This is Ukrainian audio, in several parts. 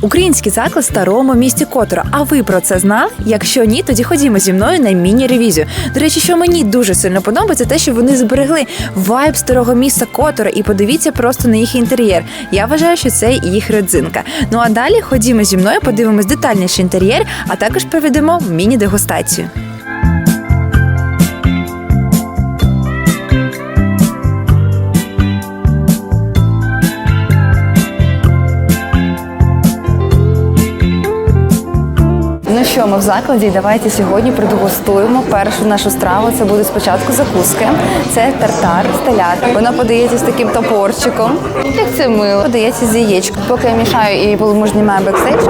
Український заклад старому місті Котора. А ви про це знали? Якщо ні, тоді ходімо зі мною на міні-ревізію. До речі, що мені дуже сильно подобається, те, що вони зберегли вайб старого міста Котора і подивіться просто на їх інтер'єр. Я вважаю, що це їх родзинка. Ну а далі ходімо зі мною, подивимось детальніше інтер'єр, а також проведемо міні-дегустацію. Що, ми в закладі. і Давайте сьогодні продегустуємо першу нашу страву. Це буде спочатку закуски. Це тартар з. Вона подається з таким топорчиком. Як це мило. Подається з яєчком. Поки я мішаю і муж знімає бекстейдж,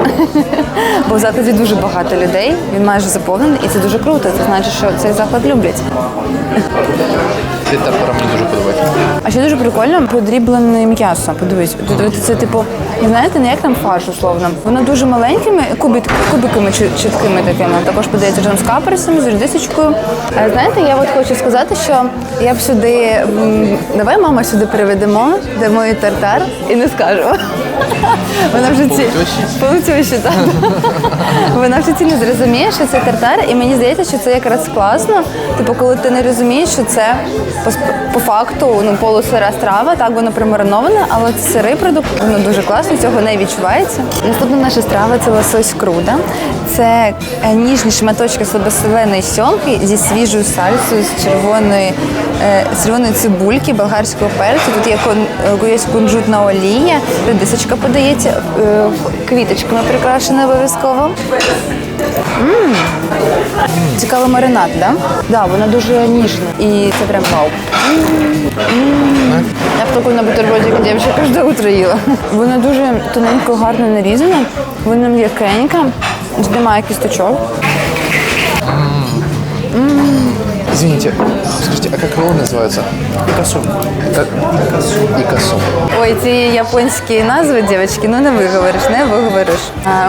бо в закладі дуже багато людей. Він майже заповнений, і це дуже круто. Це значить, що цей заклад люблять. Від тартара мені дуже подобається. А ще дуже прикольно подріблене м'ясо. Подивись, це типу, знаєте, не як там фарш условно. Воно дуже маленькими кубик, кубиками чіт- чіткими такими. Також подається джем з каперсом, з редисочкою. Знаєте, я от хочу сказати, що я б сюди давай мама сюди приведемо, дамо їй тартар і не скажемо. Вона вже ці? Полутющий, так. Вона вже ці не зрозуміє, що це тартар, і мені здається, що це якраз класно. Типу, коли ти не розумієш, що це по, по факту ну, полусира страва, так воно примариноване, але це сирий продукт, воно дуже класно, цього не відчувається. Наступна наша страва це лосось круда. Це е, ніжні шматочки слабосоленої сьомки зі свіжою сальсою, з червоної, е, з червоної цибульки, болгарського перцю. Тут є е, кунжутна олія, редисочка подається, е, квіточками прикрашена обов'язково. Цікавий маринад, так? Да? Да, вона дуже ніжна. І це прям вау. Я б таку на бутербродик дівчинка кожне утро їла. Вона дуже тоненько, гарно нарізана, вона м'якенька, немає кісточок. Извините, скажите, а как роллы называются? Икосу. Икосу. Икасу. Ці японські назви, дівчатки, ну не виговориш, не виговориш.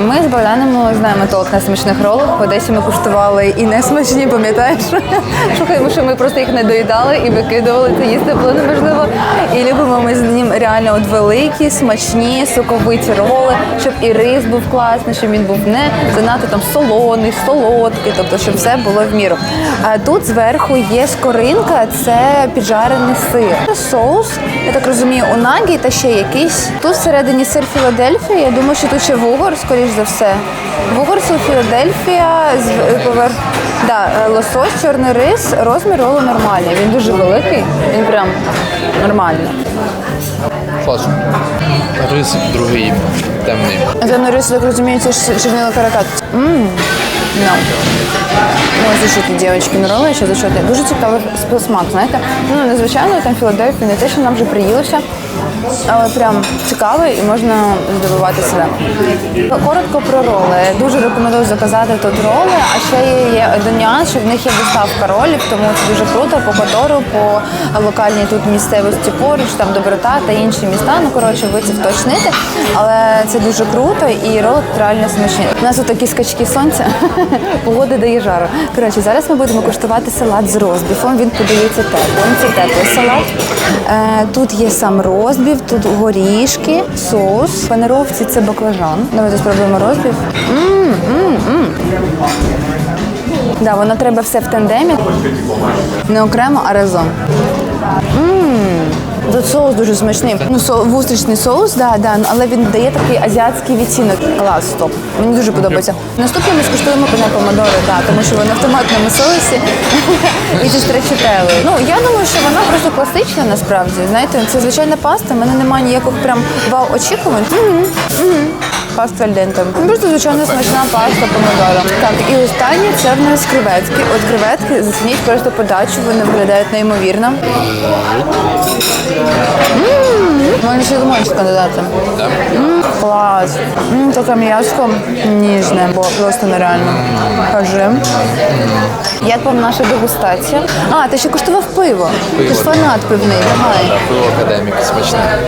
Ми з Богданом знаємо толк на смачних ролах. В Одесі ми куштували і не смачні, пам'ятаєш? Шукаємо, що ми просто їх не доїдали і викидували це їсти було неможливо. І любимо ми з ним реально от великі, смачні, соковиті роли, щоб і рис був класний, щоб він був не занадто там солоний, солодкий, тобто щоб все було в міру. А тут зверху є скоринка, це піджарений сир. Соус, я так розумію, унагі та ще якийсь. Тут всередині сир Філадельфія. Я думаю, що тут ще вугор, скоріш за все. Вугор сир Філадельфія з поверх. Да, е, лосось, чорний рис, розмір ролу нормальний. Він дуже великий, він прям нормальний. Клас. Рис другий темний. Темний рис, так розумію, це ж чернила каракат. Ммм, no. Ну, зашити дівчатки на роли, ще зашити. Дуже цікавий смак, знаєте. Ну, незвичайно, там Філадельфія, не те, що нам вже приїлося, але прям цікавий і можна здивувати себе. Коротко про роли. Дуже рекомендую заказати тут роли, а ще є, один нюанс, що в них є доставка ролів, тому це дуже круто по Котору, по локальній тут місцевості поруч, там доброта та інші міста. Ну коротше, ви це вточните, але це дуже круто і роли тут реально смачні. У нас тут такі скачки сонця, погода дає жару. Коротше, зараз ми будемо куштувати салат з розбіфом. Він подається теплим. Це теплий салат. Е, тут є сам розбіф, тут горішки, соус. В панировці це баклажан. Давайте спробуємо розбіф. М, м, м. Да, воно треба все в тандемі. Не окремо, а разом. М, Тут соус дуже смачний. Ну, со, вустричний соус, да, да, але він дає такий азіатський відтінок. Клас, стоп. Мені дуже подобається. Наступне ми скуштуємо пене помадори, да, тому що вони в томатному соусі і зі стречителою. Ну, я думаю, що вона просто класична насправді. Знаєте, це звичайна паста, в мене немає ніяких прям вау очікувань. Мгм, мгм. Паста альденте. Ну, Просто звичайно смачна паста помидора. Так, і останнє це в нас креветки. От креветки, зацініть просто подачу, вони виглядають неймовірно. Можна ще лимончика додати. М, Клас. М, Таке м'яско ніжне, бо просто нереально. Кажи. Як вам наша дегустація? А, ти ще куштував пиво. Ти ж фанат пивний, давай. Пиво академік смачне.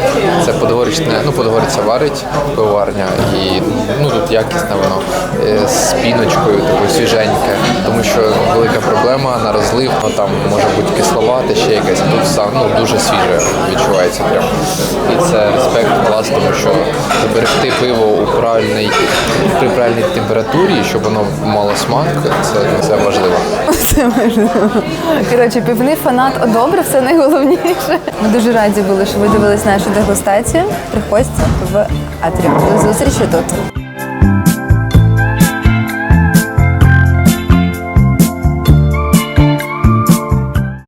Це подгорічне, ну подгориця варить пивоварня і ну тут якісне воно е, з піночкою, такою свіженьке. Тому що велика проблема на розлив, ну там може бути кисловате, ще якесь. а Тут ну дуже свіже відчувається прям. І це респект клас, тому що зберегти пиво у правильній при правильній температурі, щоб воно мало смак, це, це важливо. Все можливо. Коротше, півний фанат одобрив, це найголовніше. Ми дуже раді були, що ви дивились нашу дегустацію. Приходьте в Атріум. До зустрічі тут.